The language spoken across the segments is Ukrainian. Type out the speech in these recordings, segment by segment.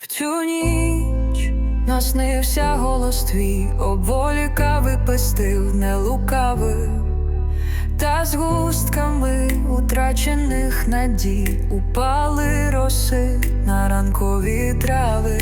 В цю ніч наснився голос твій, оболі кави не лукавив, та з густками утрачених надій упали роси на ранкові трави.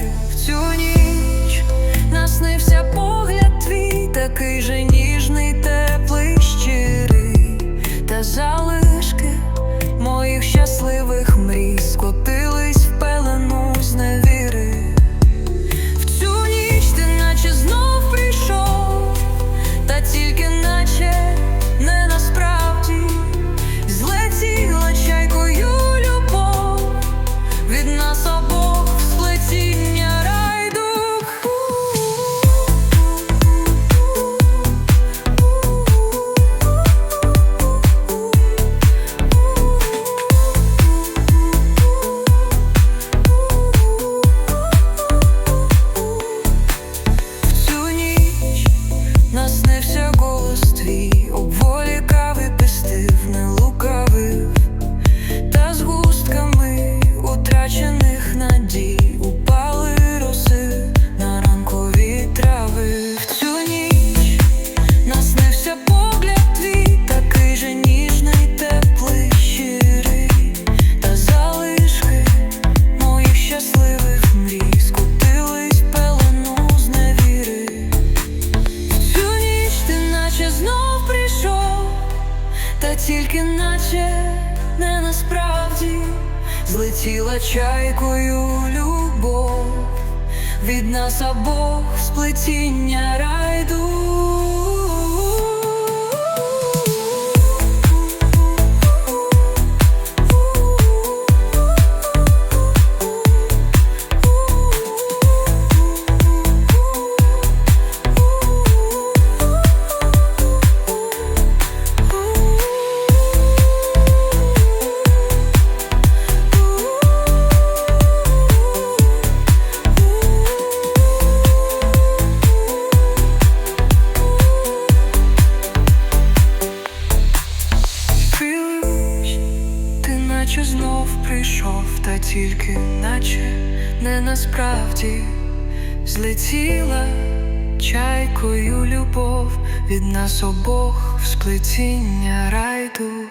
Тільки наче не насправді злетіла чайкою любов від нас обох сплетіння райду. Ти наче знов прийшов, та тільки наче не насправді злетіла чайкою любов від нас обох в сплетіння райду.